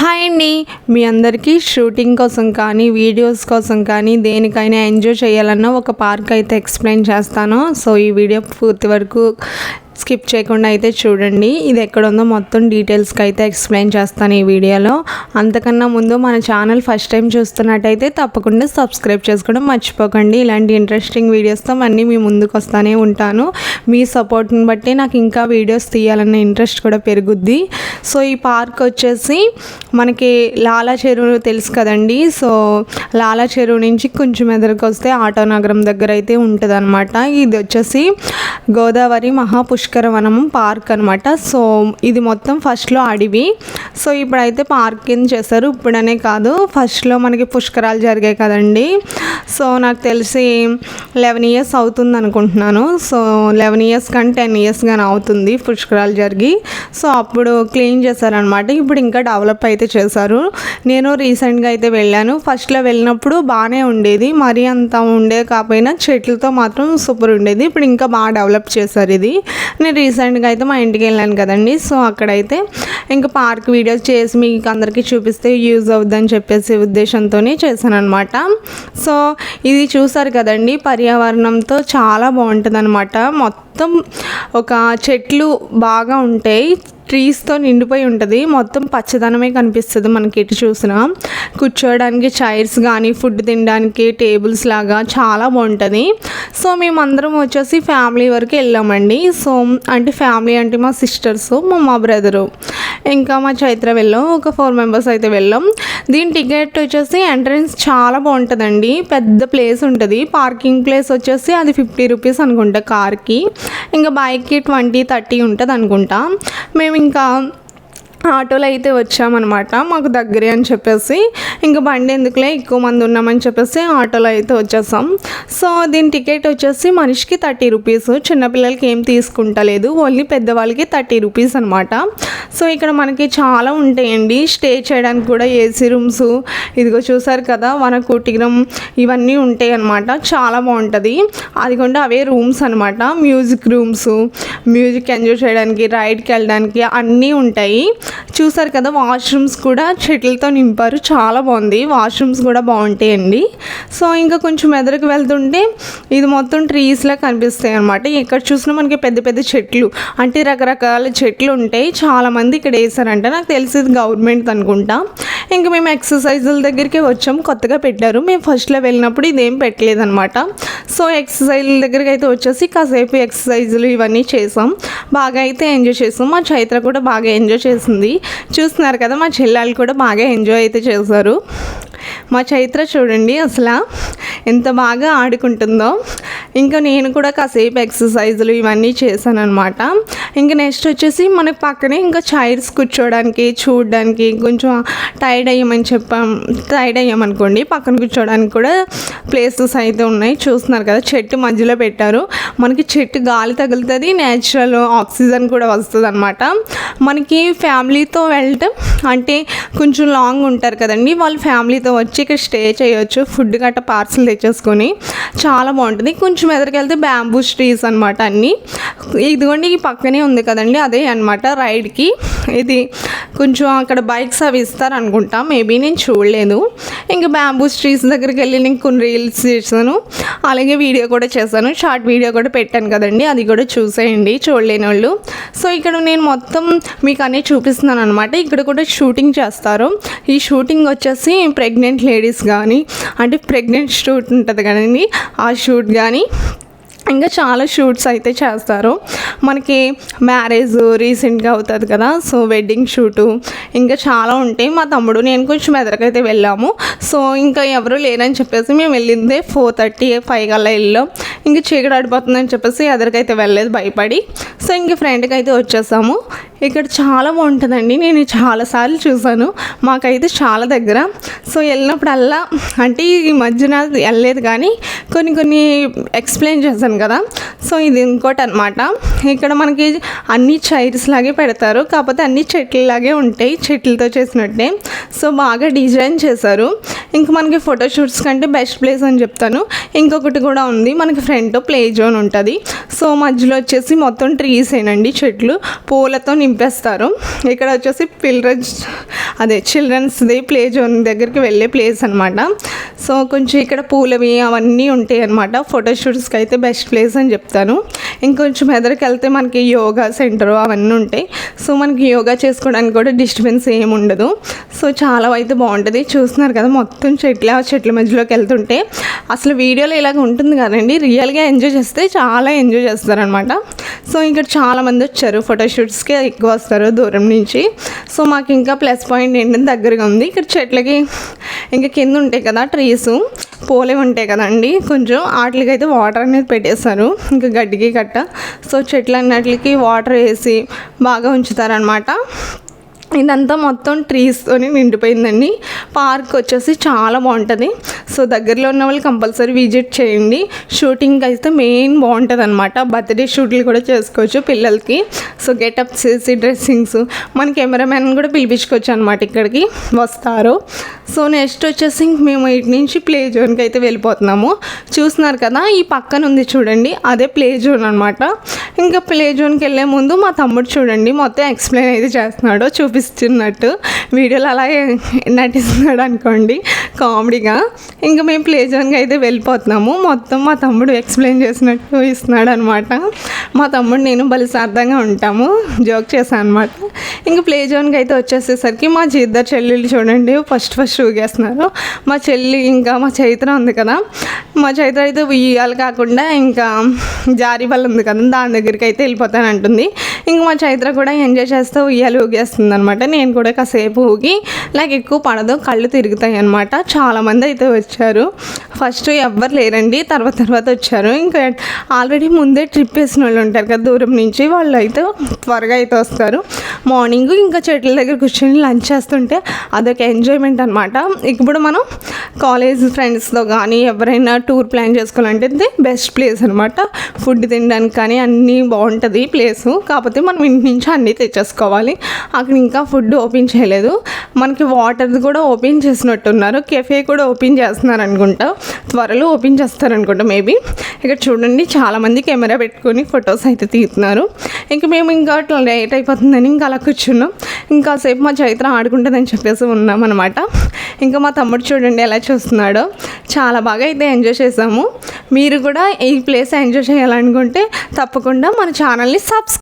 Hi అండి. మీ అందరికీ shooting కోసం కానీ వీడియోస్ కోసం కానీ దేనికైనా ఎంజాయ్ చేయాలన్న ఒక పార్క్ అయితే ఎక్స్ప్లెయిన్ చేస్తాను. సో ఈ వీడియో పూర్తి వరకు స్కిప్ చేయకుండా అయితే చూడండి. ఇది ఎక్కడుందో మొత్తం డీటెయిల్స్కి అయితే ఎక్స్ప్లెయిన్ చేస్తాను ఈ వీడియోలో. అంతకన్నా ముందు మన ఛానల్ ఫస్ట్ టైం చూస్తున్నట్టయితే తప్పకుండా సబ్స్క్రైబ్ చేసుకోవడం మర్చిపోకండి. ఇలాంటి ఇంట్రెస్టింగ్ వీడియోస్తో మళ్ళీ మీ ముందుకు వస్తూనే ఉంటాను. మీ సపోర్ట్ని బట్టి నాకు ఇంకా వీడియోస్ తీయాలన్న ఇంట్రెస్ట్ కూడా పెరుగుద్ది. సో ఈ పార్క్ వచ్చేసి మనకి లాలా చెరువు తెలుసు కదండి. సో లాలా చెరువు నుంచి కొంచెం ఎదురుకు వస్తే ఆటో నగరం దగ్గర అయితే ఉంటుంది ఇది వచ్చేసి గోదావరి మహాపుష్కర వనం పార్క్ అనమాట సో ఇది మొత్తం ఫస్ట్లో అడవి. సో ఇప్పుడైతే పార్కింగ్ చేశారు? చేస్తారు ఇప్పుడనే కాదు ఫస్ట్లో మనకి పుష్కరాలు జరిగాయి కదండి. సో నాకు తెలిసి లెవెన్ ఇయర్స్ అవుతుంది అనుకుంటున్నాను. సో లెవెన్ ఇయర్స్ కానీ టెన్ ఇయర్స్ కానీ అవుతుంది పుష్కరాలు జరిగి. సో అప్పుడు క్లీన్ చేశారనమాట ఇప్పుడు ఇంకా డెవలప్ అయితే చేశారు. నేను రీసెంట్గా అయితే వెళ్ళాను. ఫస్ట్లో వెళ్ళినప్పుడు బాగానే ఉండేది. మరీ అంత ఉండే కాకపోయినా చెట్లతో మాత్రం సూపర్ ఉండేది. ఇప్పుడు ఇంకా బాగా డెవలప్ చేశారు ఇది. నేను రీసెంట్గా అయితే మా ఇంటికి వెళ్ళాను కదండి. సో అక్కడైతే ఇంకా పార్క్ వీడియోస్ చేసి మీకు అందరికీ చూపిస్తే యూజ్ అవుద్దని చెప్పేసి ఉద్దేశంతోనే చేశాను అనమాట సో ఇది చూసారు కదండి పర్యావరణంతో చాలా బాగుంటుంది అనమాట మొత్తం ఒక చెట్లు బాగా ఉంటాయి. ట్రీస్తో నిండిపోయి ఉంటుంది. మొత్తం పచ్చదనమే కనిపిస్తుంది మనకి ఎటు చూసినా. కూర్చోవడానికి చైర్స్ కానీ ఫుడ్ తినడానికి టేబుల్స్ లాగా చాలా బాగుంటుంది. సో మేమందరం వచ్చేసి ఫ్యామిలీ వరకు వెళ్ళామండి. సో అంటే ఫ్యామిలీ అంటే మా సిస్టర్స్ మా మా బ్రదరు ఇంకా మా చైత్ర వెళ్ళాం ఒక ఫోర్ మెంబర్స్ అయితే వెళ్ళాం. దీని టికెట్ వచ్చేసి ఎంట్రన్స్ చాలా బాగుంటుందండి. పెద్ద ప్లేస్ ఉంటుంది. పార్కింగ్ ప్లేస్ వచ్చేసి అది ఫిఫ్టీ రూపీస్ అనుకుంటా కార్కి ఇంకా బైక్కి ట్వంటీ థర్టీ ఉంటుంది అనుకుంటా మేము ఇంకా ఆటోలో అయితే వచ్చామన్నమాట. మాకు దగ్గరే అని చెప్పేసి. ఇంకా బండి ఎందుకులే? ఎక్కువ మంది ఉన్నామని చెప్పేసి ఆటోలో అయితే వచ్చేసాం. సో దీని టికెట్ వచ్చేసి మనిషికి థర్టీ రూపీస్. చిన్నపిల్లలకి ఏం తీసుకుంటలేదు. ఓన్లీ పెద్దవాళ్ళకి థర్టీ రూపీస్ అనమాట సో ఇక్కడ మనకి చాలా ఉంటాయండి. స్టే చేయడానికి కూడా ఏసీ రూమ్స్. ఇదిగో చూసారు కదా మన కుటీరం ఇవన్నీ ఉంటాయి అనమాట చాలా బాగుంటుంది. అదిగోండి అవే రూమ్స్ అనమాట మ్యూజిక్ రూమ్స్. మ్యూజిక్ ఎంజాయ్ చేయడానికి రైడ్కి వెళ్ళడానికి అన్నీ ఉంటాయి. చూసారు కదా వాష్రూమ్స్ కూడా చెట్లతో నింపారు. చాలా బాగుంది. వాష్రూమ్స్ కూడా బాగుంటాయండి. సో ఇంకా కొంచెం ఎదురుకు వెళ్తుంటే ఇది మొత్తం ట్రీస్లా కనిపిస్తాయి అనమాట ఎక్కడ చూసినా మనకి పెద్ద పెద్ద చెట్లు అంటే రకరకాల చెట్లు ఉంటాయి. చాలామంది ఇక్కడ వేసారంట నాకు తెలిసేది గవర్నమెంట్ అనుకుంటా. ఇంకా మేము ఎక్సర్సైజుల దగ్గరికి వచ్చాం. కొత్తగా పెట్టారు. మేము ఫస్ట్లో వెళ్ళినప్పుడు ఇదేం పెట్టలేదన్నమాట. సో ఎక్సర్సైజుల దగ్గరికి అయితే వచ్చేసి కాసేపు ఎక్సర్సైజులు ఇవన్నీ చేసాం. బాగా అయితే ఎంజాయ్ చేసాం. మా చైత్ర కూడా బాగా ఎంజాయ్ చేసింది. చూస్తున్నారు కదా మా చెల్లెళ్ళు కూడా బాగా ఎంజాయ్ అయితే చేశారు. మా చైత్ర చూడండి అసలు ఎంత బాగా ఆడుకుంటుందో. ఇంకా నేను కూడా కాసేపు ఎక్సర్సైజులు ఇవన్నీ చేశాను అనమాట ఇంకా నెక్స్ట్ వచ్చేసి మనకి పక్కనే ఇంకా చైర్స్ కూర్చోవడానికి చూడడానికి కొంచెం టైర్డ్ అయ్యామని చెప్పాం. టైర్డ్ అయ్యామనుకోండి పక్కన కూర్చోవడానికి కూడా ప్లేసెస్ అయితే ఉన్నాయి. చూస్తున్నారు కదా చెట్టు మధ్యలో పెట్టారు. మనకి చెట్టు గాలి తగులుతుంది నేచురల్ ఆక్సిజన్ కూడా వస్తుంది అనమాట మనకి ఫ్యామిలీతో వెళ్ళటం అంటే కొంచెం లాంగ్ ఉంటారు కదండి వాళ్ళు ఫ్యామిలీతో వచ్చి ఇక్కడ స్టే చేయొచ్చు. ఫుడ్ గట్ట పార్సల్ తెచ్చేసుకొని చాలా బాగుంటుంది. కొంచెం ఎదురుకెళ్తే బ్యాంబూ ట్రీస్ అనమాట అన్నీ. ఇదిగోండి ఈ పక్కనే ఉంది కదండి అదే అనమాట రైడ్కి. ఇది కొంచెం అక్కడ బైక్స్ అవి ఇస్తారు అనుకుంటా మేబీ నేను చూడలేదు. ఇంకా బ్యాంబూ ట్రీస్ దగ్గరికి వెళ్ళి నేను కొన్ని రీల్స్ చేశాను. అలాగే వీడియో కూడా చేశాను. షార్ట్ వీడియో కూడా పెట్టాను కదండి. అది కూడా చూసేయండి. చూడలేని వాళ్ళు. సో ఇక్కడ నేను మొత్తం మీకు అన్నీ చూపిస్తున్నాను అనమాట ఇక్కడ కూడా షూటింగ్ చేస్తారు. ఈ షూటింగ్ వచ్చేసి ప్రెగ్నెంట్ లేడీస్ కానీ అంటే ప్రెగ్నెంట్ షూట్ ఉంటుంది కదండి. ఆ షూట్ కానీ ఇంకా చాలా షూట్స్ అయితే చేస్తారు. మనకి మ్యారేజ్ రీసెంట్గా అవుతుంది కదా సో వెడ్డింగ్ షూటు ఇంకా చాలా ఉంటాయి. మా తమ్ముడు నేను కొంచెం ఎదరికైతే వెళ్ళాము. సో ఇంకా ఎవరు లేరని చెప్పేసి మేము వెళ్ళిందే ఫోర్ థర్టీ ఫైవ్ అలా వెళ్ళాం. ఇంకా చీకటి ఆడిపోతుందని చెప్పేసి ఎదరికైతే వెళ్ళలేదు భయపడి. సో ఇంక ఫ్రెండ్కి అయితే వచ్చేసాము. ఇక్కడ చాలా బాగుంటుందండి. నేను చాలాసార్లు చూసాను మాకైతే చాలా దగ్గర. సో వెళ్ళినప్పుడల్లా అంటే ఈ మధ్యన వెళ్ళలేదు కానీ కొన్ని కొన్ని ఎక్స్ప్లెయిన్ చేశాను కదా. సో ఇది ఇంకోటి అనమాట ఇక్కడ మనకి అన్ని చైర్స్ లాగే పెడతారు. కాకపోతే అన్ని చెట్లలాగే ఉంటాయి. చెట్లతో చేసినట్టే. సో బాగా డిజైన్ చేశారు. ఇంకా మనకి ఫోటోషూట్స్ కంటే బెస్ట్ ప్లేస్ అని చెప్తాను. ఇంకొకటి కూడా ఉంది. మనకి ఫ్రంట్ ప్లే జోన్ ఉంటుంది. సో మధ్యలో వచ్చేసి మొత్తం ట్రీస్ ఏనండి చెట్లు. పూలతో నింపేస్తారు ఇక్కడ వచ్చేసి పిల్డ్రన్స్ అదే చిల్డ్రన్స్ది ప్లే జోన్ దగ్గరికి వెళ్ళే ప్లేస్ అనమాట సో కొంచెం ఇక్కడ పూలవి అవన్నీ ఉంటాయి అనమాట ఫోటోషూట్స్కి అయితే బెస్ట్ ప్లేస్ అని చెప్తాను. ఇంకొంచెం ఎదరికి వెళ్తే మనకి యోగా సెంటర్ అవన్నీ ఉంటాయి. సో మనకి యోగా చేసుకోవడానికి కూడా డిస్టర్బెన్స్ ఏమి ఉండదు. సో చాలా అయితే బాగుంటుంది. చూస్తున్నారు కదా మొత్తం చెట్ల చెట్ల మధ్యలోకి వెళ్తుంటే అసలు వీడియోలో ఇలాగ ఉంటుంది కదండి. రియల్గా ఎంజాయ్ చేస్తే చాలా ఎంజాయ్ చేస్తారనమాట. సో ఇక్కడ చాలామంది వచ్చారు. ఫోటోషూట్స్కి ఎక్కువ వస్తారు దూరం నుంచి. సో మాకు ఇంకా ప్లస్ పాయింట్ ఏంటంటే దగ్గరగా ఉంది. ఇక్కడ చెట్లకి ఇంకా కింద ఉంటాయి కదా ట్రీస్. పోలే ఉంటాయి కదండి. కొంచెం వాటికి అయితే వాటర్ అనేది పెట్టేస్తారు ఇంకా గడ్డికి కట్ట సో చెట్లన్నిటికి వాటర్ వేసి బాగా ఉంచుతారనమాట ఇదంతా మొత్తం ట్రీస్తోని నిండిపోయిందండి. పార్క్ వచ్చేసి చాలా బాగుంటుంది. సో దగ్గరలో ఉన్న వాళ్ళు కంపల్సరీ విజిట్ చేయండి. షూటింగ్ అయితే మెయిన్ బాగుంటుంది అనమాట బర్త్డే షూట్లు కూడా చేసుకోవచ్చు పిల్లలకి. సో గెటప్ చేసి డ్రెస్సింగ్స్. మన కెమెరామెన్ కూడా పిలిపించుకోవచ్చు అనమాట ఇక్కడికి. వస్తారు. సో నెక్స్ట్ వచ్చేసి మేము ఇటు నుంచి ప్లే జోన్కి అయితే వెళ్ళిపోతున్నాము. చూస్తున్నారు కదా ఈ పక్కన ఉంది చూడండి. అదే ప్లే జోన్ అనమాట ఇంకా ప్లే జోన్కి వెళ్ళే ముందు మా తమ్ముడు చూడండి మొత్తం ఎక్స్ప్లెయిన్ అయితే చేస్తున్నాడు చూపిస్తున్నట్టు. వీడియోలో అలాగే నటిస్తున్నాడు అనుకోండి. కామెడీగా. ఇంకా మేము ప్లే జోన్గా అయితే వెళ్ళిపోతున్నాము. మొత్తం మా తమ్ముడు ఎక్స్ప్లెయిన్ చేసినట్టు ఇస్తున్నాడు అనమాట మా తమ్ముడు నేను బలిసార్థంగా ఉంటాము. జోక్ చేశాను అనమాట ఇంకా ప్లే జోన్కి అయితే వచ్చేసేసరికి మా ఇద్దరు చెల్లెళ్ళు చూడండి ఫస్ట్ ఫస్ట్ ఊగేస్తున్నారు. మా చెల్లి ఇంకా మా చైత్ర ఉంది కదా. మా చైత్ర అయితే ఉయ్యాలి కాకుండా ఇంకా జారి బల్ల ఉంది కదా. దాని దగ్గరికి అయితే వెళ్ళిపోతాను అంటుంది. మా చైత్ర కూడా ఎంజాయ్ చేస్తూ ఉయ్యాలి ఊగేస్తుంది అనమాట నేను కూడా కాసేపు ఊగి నాకు ఎక్కువ పడదు కళ్ళు తిరుగుతాయి అనమాట. చాలామంది అయితే వచ్చారు. ఫస్ట్ ఎవ్వరు లేరండి. తర్వాత తర్వాత వచ్చారు. ఇంకా ఆల్రెడీ ముందే ట్రిప్ వేసిన వాళ్ళు ఉంటారు కదా దూరం నుంచి. వాళ్ళు అయితే త్వరగా అయితే వస్తారు. మార్నింగ్ ఇంకా చెట్ల దగ్గర కూర్చొని లంచ్ చేస్తుంటే అదొక ఎంజాయ్మెంట్ అనమాట ఇప్పుడు మనం కాలేజ్ ఫ్రెండ్స్తో కానీ ఎవరైనా టూర్ ప్లాన్ చేసుకోవాలంటే ఇది బెస్ట్ ప్లేస్ అనమాట ఫుడ్ తినడానికి కానీ అన్నీ బాగుంటుంది ప్లేసు. కాకపోతే మనం ఇంటి నుంచి అన్నీ తెచ్చేసుకోవాలి. అక్కడ ఇంకా ఫుడ్ ఓపెన్ చేయలేదు. మనకి వాటర్ది కూడా ఓపెన్ చేసినట్టున్నారు. కెఫే కూడా ఓపెన్ చేస్తున్నారు అనుకుంటా త్వరలో ఓపెన్ చేస్తారు అనుకుంటా మేబీ ఇక్కడ చూడండి చాలామంది కెమెరా పెట్టుకొని ఫొటోస్ అయితే తీస్తున్నారు. ఇంకా మేము ఇంకా అట్లా లేట్ అయిపోతుందని ఇంకా అలా కూర్చున్నాం. ఇంకా సేపు మా చైత్ర ఆడుకుంటుందని చెప్పేసి ఉన్నాం అనమాట ఇంకా మా తమ్ముడు చూడండి ఎలా చూస్తున్నాడో. చాలా బాగా అయితే ఎంజాయ్ చేసాము మీరు కూడా ఈ ప్లేస్ ఎంజాయ్ చేయాలనుకుంటే తప్పకుండా మన ఛానల్ని సబ్స్క్రైబ్